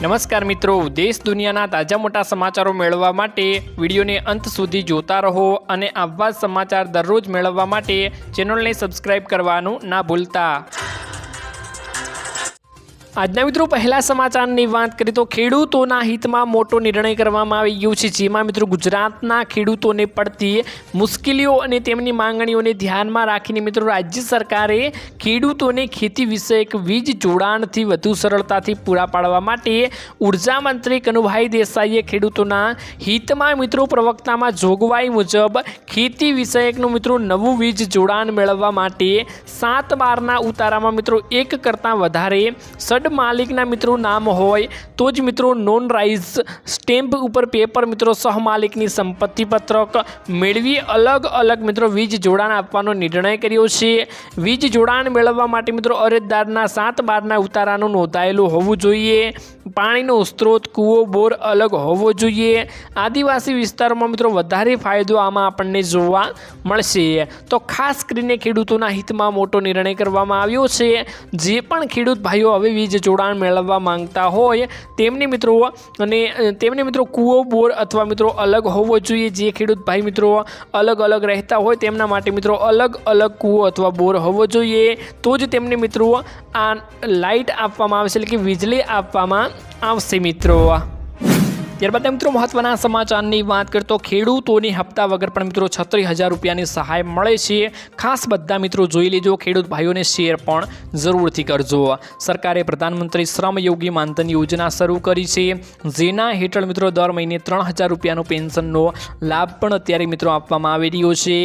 નમસ્કાર મિત્રો. દેશ દુનિયાના તાજા મોટા સમાચારો મેળવવા માટે વિડીયોને અંત સુધી જોતા રહો અને આવા સમાચાર દરરોજ મેળવવા માટે ચેનલને સબસ્ક્રાઇબ કરવાનું ના ભૂલતા. આજના મિત્રો, પહેલા સમાચારની વાત કરીએ તો ખેડૂતોના હિતમાં મોટો નિર્ણય કરવામાં આવી ગયો છે. જેમાં મિત્રો, ગુજરાતના ખેડૂતોને પડતી મુશ્કેલીઓ અને તેમની માંગણીઓને ધ્યાનમાં રાખીને મિત્રો, રાજ્ય સરકારે ખેડૂતોને ખેતી વિષયક વીજ જોડાણથી વધુ સરળતાથી પૂરા પાડવા માટે ઊર્જા મંત્રી કનુભાઈ દેસાઈએ ખેડૂતોના હિતમાં મિત્રો, પ્રવક્તામાં જોગવાઈ મુજબ ખેતી વિષયકનું મિત્રો, નવું વીજ જોડાણ મેળવવા માટે સાત બારના ઉતારામાં મિત્રો, એક કરતાં વધારે સડ માલિકના મિત્રો નામ હોય તો જ મિત્રો નોન રાઇઝ સ્ટેમ્પ ઉપર પેપર મિત્રો સહમાલિકની સંપત્તિ પત્રક મેળવી અલગ અલગ મિત્રો વીજ જોડાણ આપવાનો નિર્ણય કર્યો છે. વીજ જોડાણ મેળવવા માટે મિત્રો અરજદારના સાત બારના ઉતારાનું નોંધાયેલું હોવું જોઈએ. પાણીનો સ્ત્રોત, કૂવો, બોર અલગ હોવો જોઈએ. આદિવાસી વિસ્તારોમાં મિત્રો વધારે ફાયદો આમાં આપણને જોવા મળશે. તો ખાસ કરીને ખેડૂતોના હિતમાં મોટો નિર્ણય કરવામાં આવ્યો છે. જે પણ ખેડૂત ભાઈઓ હવે વીજ જોડાણ મેળવવા માંગતા હોય, તેમને મિત્રો અને તેમને મિત્રો કૂવો, બોર અથવા મિત્રો અલગ હોવો જોઈએ. જે ખેડૂત ભાઈ મિત્રો અલગ અલગ રહેતા હોય, તેમના માટે મિત્રો અલગ અલગ કૂવો અથવા બોર હોવો જોઈએ. તો જ તેમને મિત્રો આ લાઇટ આપવામાં આવશે, એટલે કે વીજળી આપવામાં આવશે મિત્રો. ત્યારબાદ મિત્રો મહત્વના સમાચારની વાત કરતો ખેડૂતોની હપ્તા વગર પણ મિત્રો છત્રીસ હજાર રૂપિયાની સહાય મળે છે. ખાસ બધા મિત્રો જોઈ લેજો, ખેડૂત ભાઈઓને શેર પણ જરૂરથી કરજો. સરકારે પ્રધાનમંત્રી શ્રમ યોગી માનધન યોજના શરૂ કરી છે. જેના હેઠળ મિત્રો દર મહિને ત્રણ હજાર રૂપિયાનો પેન્શનનો લાભ પણ અત્યારે મિત્રો આપવામાં આવી રહ્યો છે.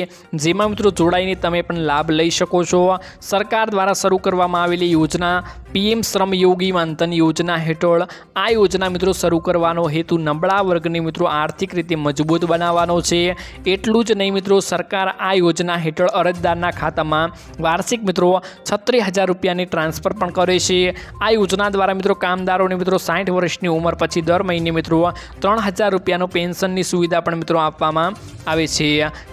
જેમાં મિત્રો જોડાઈને તમે પણ લાભ લઈ શકો છો. સરકાર દ્વારા શરૂ કરવામાં આવેલી યોજના, પીએમ શ્રમ યોગી માનધન યોજના હેઠળ આ યોજના મિત્રો શરૂ કરવાનો હેતુ નબળા વર્ગને મિત્રો આર્થિક રીતે મજબૂત બનાવવાનો છે. એટલું જ નહીં મિત્રો, સરકાર આ યોજના હેઠળ અરજદારના ખાતામાં વાર્ષિક મિત્રો છત્રીસ હજાર રૂપિયાની ટ્રાન્સફર પણ કરે છે. આ યોજના દ્વારા મિત્રો કામદારોને મિત્રો સાઠ વર્ષની ઉંમર પછી દર મહિને મિત્રો ત્રણ હજાર રૂપિયાનું પેન્શનની સુવિધા પણ મિત્રો આપવામાં આવે છે.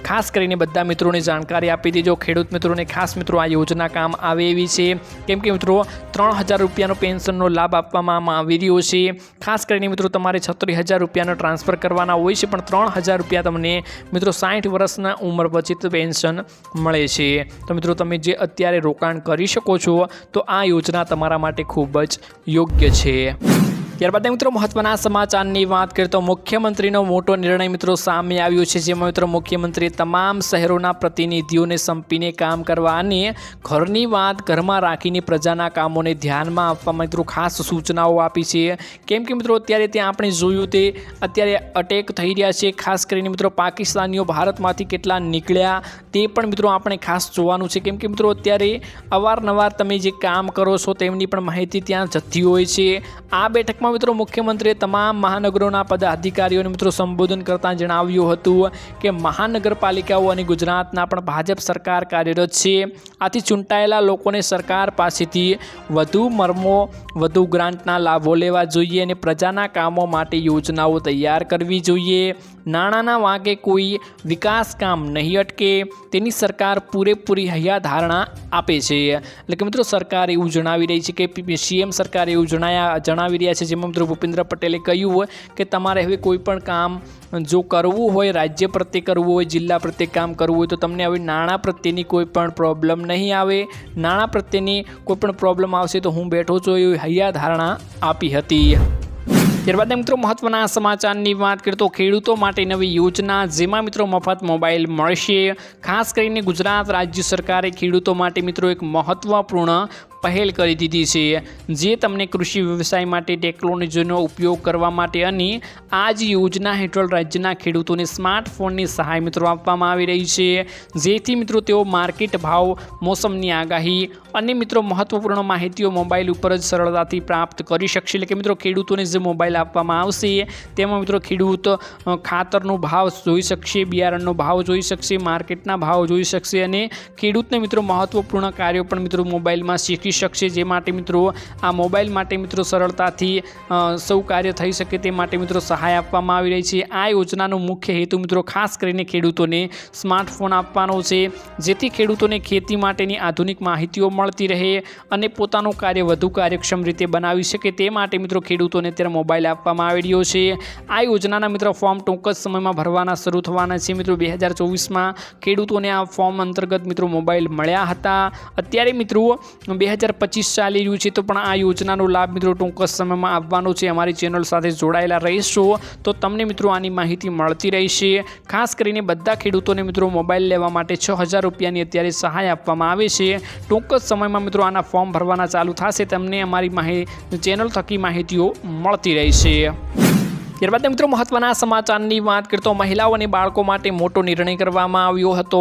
ખાસ કરીને બધા મિત્રોને જાણકારી આપી દેજો, ખેડૂત મિત્રોને ખાસ મિત્રો આ યોજના કામ આવે એવી છે. કેમ કે મિત્રો ત્રણ હજાર રૂપિયાનો પેન્શનનો લાભ આપવામાં આવી રહ્યો છે. ખાસ કરીને મિત્રો તમારે છત્રીસ હજાર રૂપિયાનો ટ્રાન્સફર કરવાના હોય છે, પણ ત્રણ હજાર રૂપિયા તમને મિત્રો સાઠ વર્ષના ઉંમર પછી પેન્શન મળે છે. તો મિત્રો તમે જે અત્યારે રોકાણ કરી શકો છો, તો આ યોજના તમારા માટે ખૂબ જ યોગ્ય છે. ત્યારબાદ મિત્રો મહત્વના સમાચારની વાત કરીએ તો મુખ્યમંત્રીનો મોટો નિર્ણય મિત્રો સામે આવ્યો છે, જેમાં મિત્રો મુખ્યમંત્રીએ તમામ શહેરોના પ્રતિનિધિઓને સંપીને કામ કરવા અને ઘરની વાત ઘરમાં રાખીને પ્રજાના કામોને ધ્યાનમાં આપવા મિત્રો ખાસ સૂચનાઓ આપી છે. કેમ કે મિત્રો અત્યારે ત્યાં આપણે જોયું તે અત્યારે અટેક થઈ રહ્યા છે, ખાસ કરીને મિત્રો પાકિસ્તાનીઓ ભારતમાંથી કેટલા નીકળ્યા તે પણ મિત્રો આપણે ખાસ જોવાનું છે. કેમ કે મિત્રો અત્યારે અવારનવાર તમે જે કામ કરો છો તેમની પણ માહિતી ત્યાં જતી હોય છે. આ બેઠકમાં મિત્રો મુખ્યમંત્રીએ તમામ મહાનગરોના પદાધિકારીઓને મિત્રો સંબોધન કરતાં જણાવ્યું હતું કે મહાનગરપાલિકાઓ અને ગુજરાતના પણ ભાજપ સરકાર કાર્યરત છે આથી ચૂંટાયેલા લોકોને સરકાર પાસેથી વધુ મર્મો વધુ ગ્રાન્ટના લાભો લેવા જોઈએ અને પ્રજાના કામો માટે યોજનાઓ તૈયાર કરવી જોઈએ નાણાંના વાંકે કોઈ વિકાસ કામ નહીં અટકે તેની સરકાર પૂરેપૂરી હૈયા ધારણા આપે છે એટલે કે મિત્રો સરકાર એવું જણાવી રહી છે કે સીએમ સરકાર એવું જણાયા જણાવી રહ્યા છે જેમાં મિત્રો ભૂપેન્દ્ર પટેલે કહ્યું હોય કે તમારે હવે કોઈ પણ કામ જો કરવું હોય, રાજ્ય પ્રત્યે કરવું હોય, જિલ્લા પ્રત્યે કામ કરવું હોય, તો તમને હવે નાણાં પ્રત્યેની કોઈ પણ પ્રોબ્લેમ નહીં આવે. નાણાં પ્રત્યેની કોઈ પણ પ્રોબ્લેમ આવશે તો હું બેઠો છું એવી હૈયા ધારણા આપી હતી. ત્યારબાદ મિત્રો મહત્વના સમાચારની વાત કરીએ તો ખેડૂતો માટે નવી યોજના જેમાં મિત્રો મફત મોબાઈલ મળશે. ખાસ કરીને ગુજરાત રાજ્ય સરકારે ખેડૂતો માટે મિત્રો એક મહત્વપૂર્ણ પહેલ કરી દીધી છે. જે તમને કૃષિ વ્યવસાય માટે ટેકનોલોજીનો ઉપયોગ કરવા માટે અને આ જ યોજના હેઠળ રાજ્યના ખેડૂતોને સ્માર્ટફોનની સહાય મિત્રો આપવામાં આવી રહી છે. જેથી મિત્રો તેઓ માર્કેટ ભાવ, મોસમની આગાહી અને મિત્રો મહત્વપૂર્ણ માહિતીઓ મોબાઈલ ઉપર જ સરળતાથી પ્રાપ્ત કરી શકશે. એટલે કે મિત્રો ખેડૂતોને જે મોબાઈલ આપવામાં આવશે, તેમાં મિત્રો ખેડૂત ખાતરનો ભાવ જોઈ શકશે, બિયારણનો ભાવ જોઈ શકશે, માર્કેટના ભાવ જોઈ શકશે અને ખેડૂતને મિત્રો મહત્વપૂર્ણ કાર્યો પણ મિત્રો મોબાઈલમાં શીખી ચૂકી શકશે. જે માટે મિત્રો આ મોબાઈલ માટે મિત્રો સરળતાથી સૌ કાર્ય થઈ શકે તે માટે મિત્રો સહાય આપવામાં આવી રહી છે. આ યોજનાનો મુખ્ય હેતુ મિત્રો ખાસ કરીને ખેડૂતોને સ્માર્ટફોન આપવાનો છે, જેથી ખેડૂતોને ખેતી માટેની આધુનિક માહિતીઓ મળતી રહે અને પોતાનું કાર્ય વધુ કાર્યક્ષમ રીતે બનાવી શકે તે માટે મિત્રો ખેડૂતોને અત્યારે મોબાઈલ આપવામાં આવી રહ્યો છે. આ યોજનાના મિત્રો ફોર્મ ટૂંક જ સમયમાં ભરવાના શરૂ થવાના છે મિત્રો. બે હજાર ચોવીસમાં ખેડૂતોને આ ફોર્મ અંતર્ગત મિત્રો મોબાઈલ મળ્યા હતા. અત્યારે મિત્રો બે હજાર પચીસ ચાલી રહ્યું છે, તો પણ આ યોજનાનો લાભ મિત્રો ટૂંક સમયમાં આવવાનો છે. અમારી ચેનલ સાથે જોડાયેલા રહીશો, તો તમને મિત્રો આની માહિતી મળતી રહેશે. ખાસ કરીને બધા ખેડૂતોને મિત્રો મોબાઈલ લેવા માટે છ હજાર રૂપિયાની અત્યારે સહાય આપવામાં આવે છે. ટૂંક જ સમયમાં મિત્રો આના ફોર્મ ભરવાના ચાલુ થશે, તમને અમારી માહિતી ચેનલ થકી માહિતીઓ મળતી રહેશે. ત્યારબાદ મિત્રો મહત્વના સમાચારની વાત કરતો મહિલાઓ અને બાળકો માટે મોટો નિર્ણય કરવામાં આવ્યો હતો,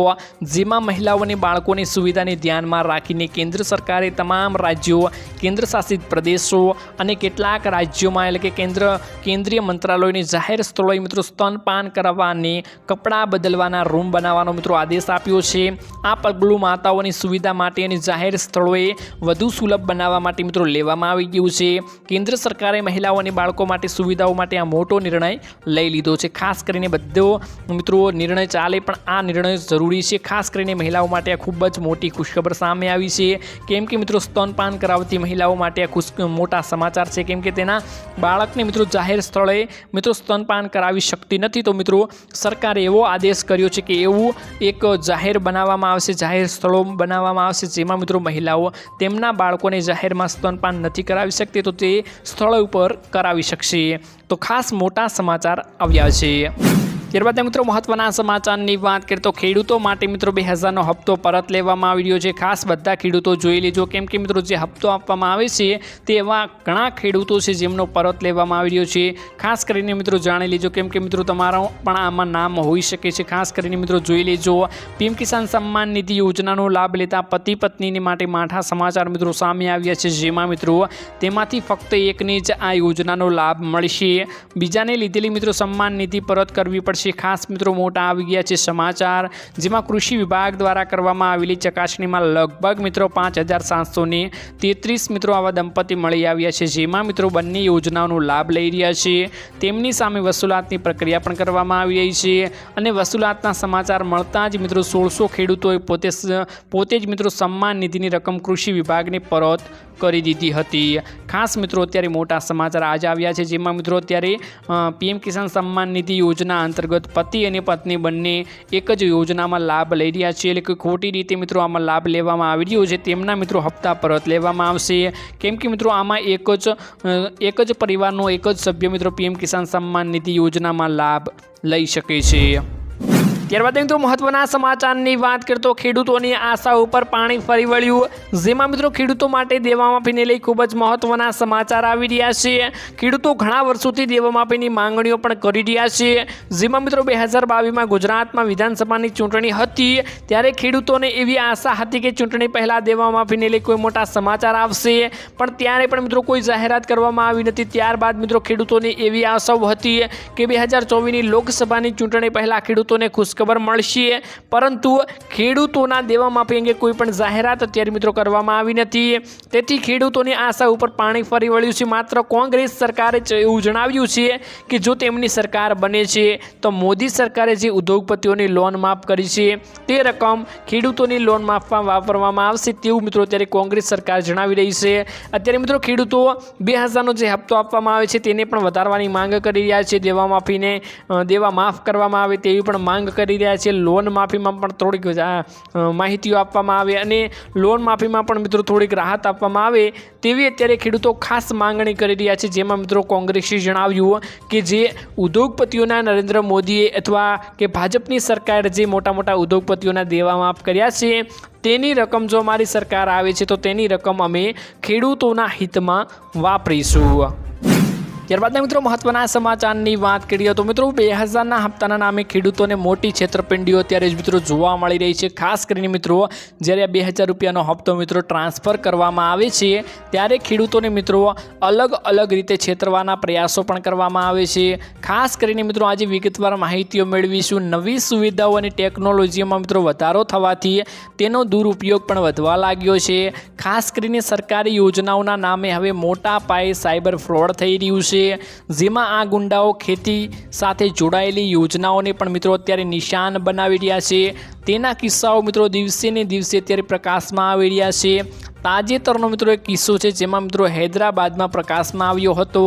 જેમાં મહિલાઓ અને બાળકોની સુવિધાને ધ્યાનમાં રાખીને કેન્દ્ર સરકારે તમામ રાજ્યો કેન્દ્ર શાસિત પ્રદેશો અને કેટલાક રાજ્યોમાં એટલે કે કેન્દ્ર, કેન્દ્રીય મંત્રાલયની જાહેર સ્થળોએ મિત્રો સ્તનપાન કરાવવાની કપડાં બદલવાના રૂમ બનાવવાનો મિત્રો આદેશ આપ્યો છે. આ પગલું માતાઓની સુવિધા માટે અને જાહેર સ્થળોએ વધુ સુલભ બનાવવા માટે મિત્રો લેવામાં આવી ગયું છે. કેન્દ્ર સરકારે મહિલાઓ અને બાળકો માટે સુવિધાઓ માટે આ મોટો નિર્ણય લઈ લીધો છે. ખાસ કરીને બધો મિત્રો નિર્ણય ચાલે પણ આ નિર્ણય જરૂરી છે. ખાસ કરીને મહિલાઓ માટે આ ખૂબ જ મોટી ખુશખબર સામે આવી છે. કેમ કે મિત્રો સ્તનપાન કરાવતી મહિલાઓ માટે આ ખુશ મોટા સમાચાર છે. કેમ કે તેના બાળકને મિત્રો જાહેર સ્થળે મિત્રો સ્તનપાન કરાવી શકતી નથી. તો મિત્રો સરકારે એવો આદેશ કર્યો છે કે એવું એક જાહેર બનાવવામાં આવશે, જાહેર સ્થળો બનાવવામાં આવશે, જેમાં મિત્રો મહિલાઓ તેમના બાળકોને જાહેરમાં સ્તનપાન નથી કરાવી શકતી, તો તે સ્થળ ઉપર કરાવી શકશે. તો ખાસ મોટા સમાચાર આવ્યા છે. ત્યારબાદ મિત્રો મહત્વના સમાચારની વાત કરીએ તો ખેડૂતો માટે મિત્રો બે હજારનો હપ્તો પરત લેવામાં આવી રહ્યો છે. ખાસ બધા ખેડૂતો જોઈ લેજો. કેમ કે મિત્રો જે હપ્તો આપવામાં આવે છે તે એવા ઘણા ખેડૂતો છે જેમનો પરત લેવામાં આવી રહ્યો છે. ખાસ કરીને મિત્રો જાણી લેજો. કેમ કે મિત્રો તમારો પણ આમાં નામ હોઈ શકે છે. ખાસ કરીને મિત્રો જોઈ લેજો. પીએમ કિસાન સન્માન નિધિ યોજનાનો લાભ લેતા પતિ પત્નીની માટે માઠા સમાચાર મિત્રો સામે આવ્યા છે. જેમાં મિત્રો તેમાંથી ફક્ત એકને જ આ યોજનાનો લાભ મળશે. બીજાને લીધેલી મિત્રો સન્માન નિધિ પરત કરવી પડશે. ખાસ મિત્રો મોટા આવી ગયા છે સમાચાર, જેમાં કૃષિ વિભાગ દ્વારા કરવામાં આવેલી ચકાસણીમાં લગભગ મિત્રો પાંચ હજાર સાતસોને તેત્રીસ મિત્રો આવા દંપતી મળી આવ્યા છે, જેમાં મિત્રો બંને યોજનાઓનો લાભ લઈ રહ્યા છે. તેમની સામે વસૂલાતની પ્રક્રિયા પણ કરવામાં આવી રહી છે અને વસૂલાતના સમાચાર મળતા જ મિત્રો સોળસો ખેડૂતોએ પોતે પોતે જ મિત્રો સન્માન નિધિની રકમ કૃષિ વિભાગને પરત કરી દીધી હતી. ખાસ મિત્રો અત્યારે મોટા સમાચાર આજે આવ્યા છે, જેમાં મિત્રો અત્યારે પીએમ કિસાન સન્માન નિધિ યોજના અંતર્ગત પતિ અને પત્ની બંને એક જ યોજનામાં લાભ લઈ રહ્યા છે. એટલે કે ખોટી રીતે મિત્રો આમાં લાભ લેવામાં આવી રહ્યો છે. તેમના મિત્રો હપ્તા પરત લેવામાં આવશે. કેમ કે મિત્રો આમાં એક જ એક જ પરિવારનો એક જ સભ્ય મિત્રો પીએમ કિસાન સન્માન નિધિ યોજનામાં લાભ લઈ શકે છે. ત્યારબાદ મિત્રો મહત્વના સમાચારની વાત કરતો ખેડૂતોની આશા ઉપર પાણી ફરી વળ્યું. જેમાં મિત્રો ખેડૂતો માટે દેવા માફીને લઈ ખૂબ જ મહત્વના સમાચાર આવી રહ્યા છે. ખેડૂતો ઘણા વર્ષોથી દેવા માફીની માંગણીઓ પણ કરી રહ્યા છે. જેમાં મિત્રો બે હજાર બાવીસમાં ગુજરાતમાં વિધાનસભાની ચૂંટણી હતી. ત્યારે ખેડૂતોને એવી આશા હતી કે ચૂંટણી પહેલાં દેવા માફીને લઈ કોઈ મોટા સમાચાર આવશે. પણ ત્યારે પણ મિત્રો કોઈ જાહેરાત કરવામાં આવી નથી. ત્યારબાદ મિત્રો ખેડૂતોની એવી આશાઓ હતી કે બે હજાર ચોવીસની લોકસભાની ચૂંટણી પહેલાં ખેડૂતોને ખુશખબર મળશે. પરંતુ ખેડૂતોના દેવા માફી અંગે કોઈ પણ જાહેરાત અત્યારે મિત્રો કરવામાં આવી નથી. તેથી ખેડૂતોની આશા ઉપર પાણી ફરી વળ્યું છે. માત્ર કોંગ્રેસ સરકારે એવું જણાવ્યું છે કે જો તેમની સરકાર બને છે, તો મોદી સરકારે જે ઉદ્યોગપતિઓની લોન માફ કરી છે, તે રકમ ખેડૂતોની લોન માફમાં વાપરવામાં આવશે તેવું મિત્રો અત્યારે કોંગ્રેસ સરકાર જણાવી રહી છે. અત્યારે મિત્રો ખેડૂતો બે હજારનો જે હપ્તો આપવામાં આવે છે, તેને પણ વધારવાની માંગ કરી રહ્યા છે. દેવા માફીને દેવા માફ કરવામાં આવે તેવી પણ માંગ કરી રહ્યા છે. લોન માફીમાં પણ થોડીક માહિતીઓ આપવામાં આવે અને લોન માફીમાં પણ મિત્રો થોડીક રાહત આપવામાં આવે તેવી અત્યારે ખેડૂતો ખાસ માંગણી કરી રહ્યા છે. જેમાં મિત્રો કોંગ્રેસે જણાવ્યું કે જે ઉદ્યોગપતિઓના નરેન્દ્ર મોદીએ અથવા કે ભાજપની સરકાર જે મોટા મોટા ઉદ્યોગપતિઓના દેવા માફ કર્યા છે, તેની રકમ જો અમારી સરકાર આવે છે તો તેની રકમ અમે ખેડૂતોના હિતમાં વાપરીશું. ત્યારબાદના મિત્રો મહત્વના સમાચારની વાત કરીએ તો મિત્રો બે હજારના હપ્તાના નામે ખેડૂતોને મોટી છેતરપિંડીઓ અત્યારે જ મિત્રો જોવા મળી રહી છે. ખાસ કરીને મિત્રો જ્યારે બે હજાર રૂપિયાનો હપ્તો મિત્રો ટ્રાન્સફર કરવામાં આવે છે, ત્યારે ખેડૂતોને મિત્રો અલગ અલગ રીતે છેતરવાના પ્રયાસો પણ કરવામાં આવે છે. ખાસ કરીને મિત્રો આજે વિગતવાર માહિતીઓ મેળવીશું. નવી સુવિધાઓ અને ટેકનોલોજીમાં મિત્રો વધારો થવાથી તેનો દુરુપયોગ પણ વધવા લાગ્યો છે. ખાસ કરીને સરકારી યોજનાઓના નામે હવે મોટા પાયે સાયબર ફ્રોડ થઈ રહ્યું છે. જેમાં આ ગુંડાઓ ખેતી સાથે જોડાયેલી યોજનાઓને પણ મિત્રો અત્યારે નિશાન બનાવી રહ્યા છે. તેના કિસ્સાઓ મિત્રો દિવસે ને દિવસે અત્યારે પ્રકાશમાં આવી રહ્યા છે. તાજેતરનો મિત્રો એક કિસ્સો છે જેમાં મિત્રો હૈદરાબાદમાં પ્રકાશમાં આવ્યો હતો.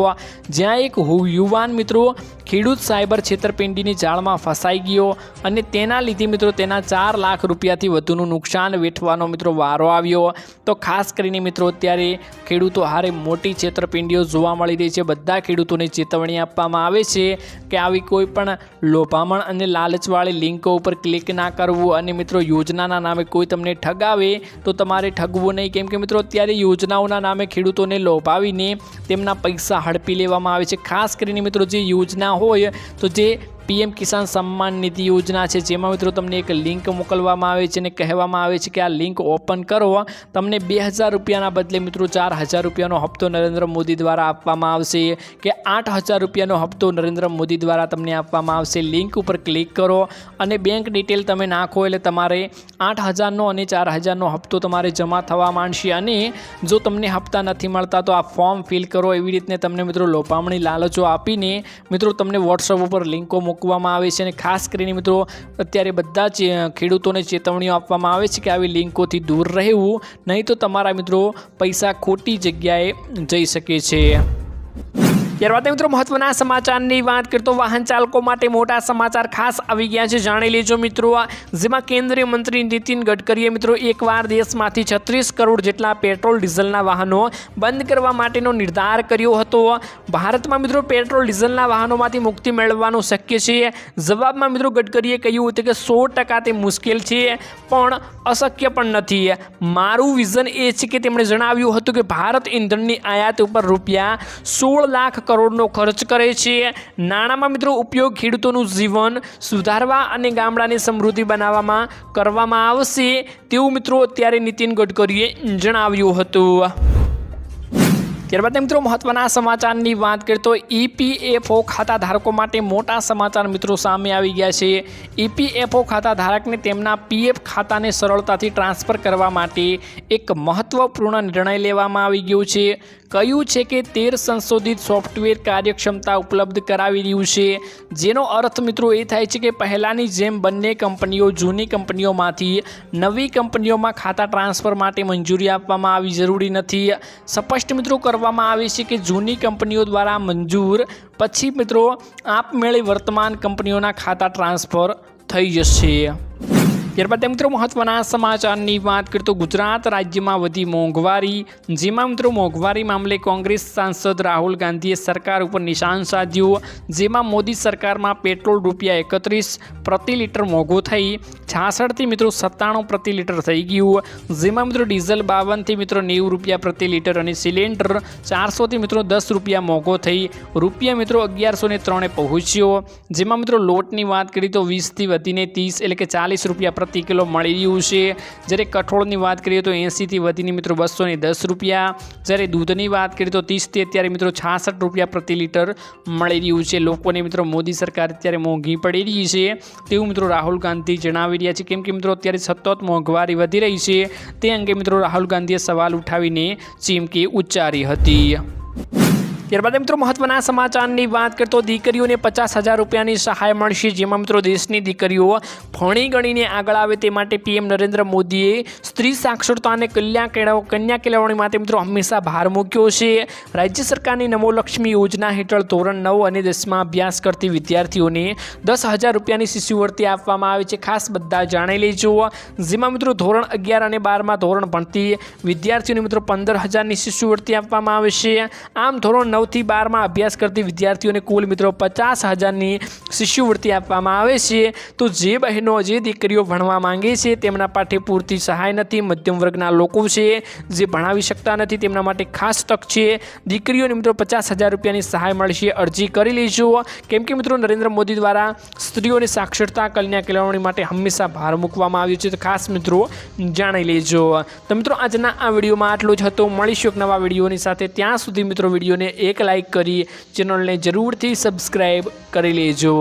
જ્યાં એક યુવાન મિત્રો ખેડૂત સાયબર છેતરપિંડીની જાળમાં ફસાઈ ગયો અને તેના લીધે મિત્રો તેના ચાર લાખ રૂપિયાથી વધુનું નુકસાન વેઠવાનો મિત્રો વારો આવ્યો. તો ખાસ કરીને મિત્રો અત્યારે ખેડૂતો હારે મોટી છેતરપિંડીઓ જોવા મળી રહી છે. બધા ખેડૂતોને ચેતવણી આપવામાં આવે છે કે આવી કોઈ પણ લોભામણ અને લાલચવાળી લિંકો ઉપર ક્લિક ના કરવું. અને મિત્રો યોજનાના નામે કોઈ તમને ઠગાવે તો તમારે ઠગવું નહીં. કેમ કે મિત્રો અત્યારે યોજનાઓના નામે ખેડૂતોને લોભાવીને તેમના પૈસા હડપી લેવામાં આવે છે. ખાસ કરીને મિત્રો જે યોજના હોય તો જે પીએમ કિસાન સન્માન નિધિ યોજના છે. જેમાં મિત્રો તમને એક લિંક મોકલવામાં આવે છે અને કહેવામાં આવે છે કે આ લિંક ઓપન કરો. તમને બે હજાર રૂપિયાના બદલે મિત્રો ચાર હજાર રૂપિયાનો હપ્તો નરેન્દ્ર મોદી દ્વારા આપવામાં આવશે. કે આઠ હજાર રૂપિયાનો હપ્તો નરેન્દ્ર મોદી દ્વારા તમને આપવામાં આવશે. લિંક ઉપર ક્લિક કરો અને બેંક ડિટેલ તમે નાખો એટલે તમારે આઠ હજારનો અને ચાર હજારનો હપ્તો તમારે જમા થવા માંડશે. અને જો તમને હપ્તા નથી મળતા તો આ ફોર્મ ફિલ કરો. એવી રીતને તમને મિત્રો લોપામણી લાલચો આપીને મિત્રો તમને વોટ્સઅપ ઉપર લિંકો મૂકવામાં આવે છે અને ખાસ કરીને મિત્રો, અત્યારે બધા જ ખેડૂતોને ચેતવણીઓ આપવામાં આવે છે કે આવી લિંકોથી દૂર રહેવું, નહીં તો તમારા મિત્રો પૈસા ખોટી જગ્યાએ જઈ શકે છે. ત્યારબાદ મિત્રો મહત્વના સમાચારની વાત કરીએ તો વાહન ચાલકો માટે મોટા સમાચાર ખાસ આવી ગયા છે. જાણી લેજો મિત્રો જેમાં કેન્દ્રીય મંત્રી નીતિન ગડકરીએ મિત્રો એકવાર દેશમાંથી છત્રીસ કરોડ જેટલા પેટ્રોલ, ડીઝલના વાહનો બંધ કરવા માટેનો નિર્ધાર કર્યો હતો. ભારતમાં મિત્રો પેટ્રોલ, ડીઝલના વાહનોમાંથી મુક્તિ મેળવવાનું શક્ય છે. જવાબમાં મિત્રો ગડકરીએ કહ્યું હતું કે સો તે મુશ્કેલ છે, પણ અશક્ય પણ નથી. મારું વિઝન એ છે કે તેમણે જણાવ્યું હતું કે ભારત ઇંધણની આયાત ઉપર રૂપિયા સોળ લાખ કરોડનો ખર્ચ કરે છે. નાણાંમાં મિત્રો ઉપયોગ ખેડૂતોનું જીવન સુધારવા અને ગામડાની સમૃદ્ધિ બનાવવામાં કરવામાં આવશે તેવું મિત્રો અત્યારે નીતિન ગડકરીએ જણાવ્યું હતું. ત્યારબાદ મિત્રો મહત્વના સમાચારની વાત કરીએ તો ઈપીએફઓ ખાતા ધારકો માટે મોટા સમાચાર મિત્રો સામે આવી ગયા છે. ઈપીએફઓ ખાતા ધારકને તેમના પીએફ ખાતાને સરળતાથી ટ્રાન્સફર કરવા માટે એક મહત્વપૂર્ણ નિર્ણય લેવામાં આવી ગયો છે. કહ્યું છે કે તેર સંશોધિત સોફ્ટવેર કાર્યક્ષમતા ઉપલબ્ધ કરાવી રહ્યું છે. જેનો અર્થ મિત્રો એ થાય છે કે પહેલાંની જેમ બંને કંપનીઓ જૂની કંપનીઓમાંથી નવી કંપનીઓમાં ખાતા ટ્રાન્સફર માટે મંજૂરી આપવામાં આવી જરૂરી નથી. સ્પષ્ટ મિત્રો કરવામાં આવે છે કે જૂની કંપનીઓ દ્વારા મંજૂર પછી મિત્રો આપમેળે વર્તમાન કંપનીઓના ખાતા ટ્રાન્સફર થઈ જશે. ત્યારબાદ મિત્રો મહત્વના સમાચારની વાત કરીએ તો ગુજરાત રાજ્યમાં વધી મોંઘવારી. જેમાં મિત્રો મોંઘવારી મામલે કોંગ્રેસ સાંસદ રાહુલ ગાંધીએ સરકાર ઉપર નિશાન સાધ્યું. જેમાં મોદી સરકારમાં પેટ્રોલ રૂપિયા એકત્રીસ પ્રતિ લીટર મોંઘું થઈ. છાસઠથી મિત્રો સત્તાણું પ્રતિ લીટર થઈ ગયું. જેમાં મિત્રો ડીઝલ બાવનથી મિત્રો નેવું રૂપિયા પ્રતિ લીટર અને સિલિન્ડર ચારસોથી મિત્રો દસ રૂપિયા મોંઘો થઈ. રૂપિયા મિત્રો અગિયારસો ને ત્રણે પહોંચ્યો. જેમાં મિત્રો લોટની વાત કરીએ તો વીસથી વધીને ત્રીસ એટલે કે ચાલીસ રૂપિયા પ્રતિ કિલો મળી રહ્યું છે. જ્યારે કઠોળની વાત કરીએ તો એંસીથી વધીને મિત્રો બસો દસ રૂપિયા, જ્યારે દૂધની વાત કરીએ તો ત્રીસથી અત્યારે મિત્રો છાસઠ રૂપિયા પ્રતિ લીટર મળી રહ્યું છે. લોકોને મિત્રો મોદી સરકાર અત્યારે મોંઘી પડી રહી છે. તેવું મિત્રો રાહુલ ગાંધી જણાવી રહ્યા છે. કેમ કે મિત્રો અત્યારે સતત મોંઘવારી વધી રહી છે. તે અંગે મિત્રો રાહુલ ગાંધીએ સવાલ ઉઠાવીને ચીમકી ઉચ્ચારી હતી. ત્યારબાદ મિત્રો મહત્વના સમાચારની વાત કરતો દીકરીઓને પચાસ હજાર રૂપિયાની સહાય મળશે, જેમાં મિત્રો દેશની દીકરીઓ ભણી ગણીને આગળ આવે તે માટે પીએમ નરેન્દ્ર મોદીએ સ્ત્રી સાક્ષરતા અને કલ્યાણ કેળવ, કન્યા કેળવણી માટે મિત્રો હંમેશા ભાર મૂક્યો છે. રાજ્ય સરકારની નમોલક્ષ્મી યોજના હેઠળ ધોરણ નવ અને દસમાં અભ્યાસ કરતી વિદ્યાર્થીઓને દસ હજાર રૂપિયાની શિષ્યવૃત્તિ આપવામાં આવે છે. ખાસ બધા જાણી લેજો. જેમાં મિત્રો ધોરણ અગિયાર અને બારમાં ધોરણ ભણતી વિદ્યાર્થીઓને મિત્રો પંદર હજારની શિષ્યવૃત્તિ આપવામાં આવે છે. આમ ધોરણ નવ નવથી બારમાં અભ્યાસ કરતી વિદ્યાર્થીઓને કુલ મિત્રો પચાસ હજારની શિષ્યવૃત્તિ આપવામાં આવે છે. તો જે બહેનો, જે દીકરીઓ ભણવા માંગે છે, તેમના પાઠે પૂરતી સહાય નથી. મધ્યમ વર્ગના લોકો છે જે ભણાવી શકતા નથી, તેમના માટે ખાસ તક છે. દીકરીઓને મિત્રો પચાસ હજાર રૂપિયાની સહાય મળશે. અરજી કરી લેજો. કેમ કે મિત્રો નરેન્દ્ર મોદી દ્વારા સ્ત્રીઓની સાક્ષરતા, કલ્યાણ કેળવણી માટે હંમેશા ભાર મૂકવામાં આવ્યો છે. તો ખાસ મિત્રો જાણી લેજો. તો મિત્રો આજના આ વિડીયોમાં આટલું જ હતું. મળીશું એક નવા વિડીયોની સાથે. ત્યાં સુધી મિત્રો વિડીયોને એક લાઇક કરી ચેનલને જરૂરથી સબસ્ક્રાઈબ કરી લેજો.